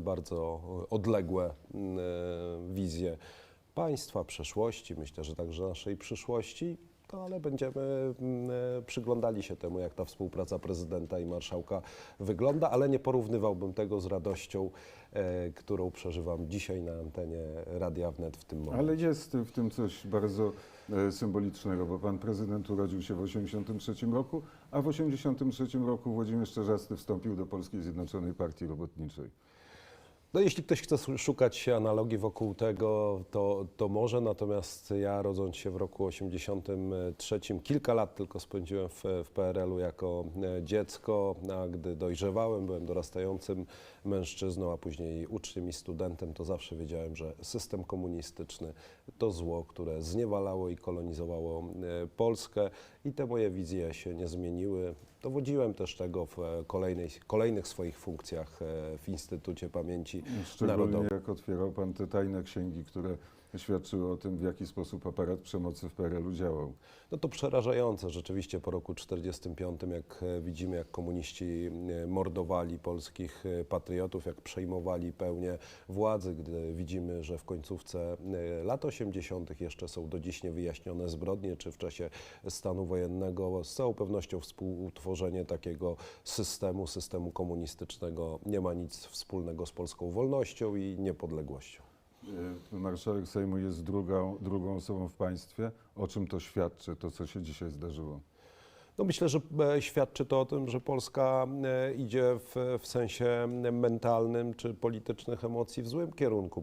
bardzo odległe mm, e, wizje państwa, przeszłości, myślę, że także naszej przyszłości. To ale będziemy mm, e, przyglądali się temu, jak ta współpraca prezydenta i marszałka wygląda, ale nie porównywałbym tego z radością, e, którą przeżywam dzisiaj na antenie Radia Wnet w tym momencie. Ale jest w tym coś bardzo symbolicznego, bo pan prezydent urodził się w 1983 roku, a w 1983 roku Włodzimierz Czerzasty wstąpił do Polskiej Zjednoczonej Partii Robotniczej. No, jeśli ktoś chce szukać analogii wokół tego, to, to może, natomiast ja rodząc się w roku 83, kilka lat tylko spędziłem w, w PRL-u jako e, dziecko, a gdy dojrzewałem, byłem dorastającym mężczyzną, a później uczniem i studentem, to zawsze wiedziałem, że system komunistyczny to zło, które zniewalało i kolonizowało e, Polskę i te moje wizje się nie zmieniły. Dowodziłem też tego w e, kolejnej, kolejnych swoich funkcjach w Instytucie Pamięci Szczególnie Narodowej. jak otwierał pan te tajne księgi, które świadczyły o tym, w jaki sposób aparat przemocy w PRL-u działał. No to przerażające rzeczywiście po roku 45, jak e, widzimy, jak komuniści e, mordowali polskich e, patriotów, jak przejmowali pełnię władzy, gdy widzimy, że w końcówce lat 80. jeszcze są do dziś niewyjaśnione zbrodnie, czy w czasie stanu wojennego, z całą pewnością współtworzenie takiego systemu, systemu komunistycznego nie ma nic wspólnego z polską wolnością i niepodległością. E, Marszałek Sejmu jest drugą, drugą osobą w państwie. O czym to świadczy, to co się dzisiaj zdarzyło? No myślę, że e, świadczy to o tym, że Polska e, idzie w, w sensie mentalnym czy politycznych emocji w złym kierunku.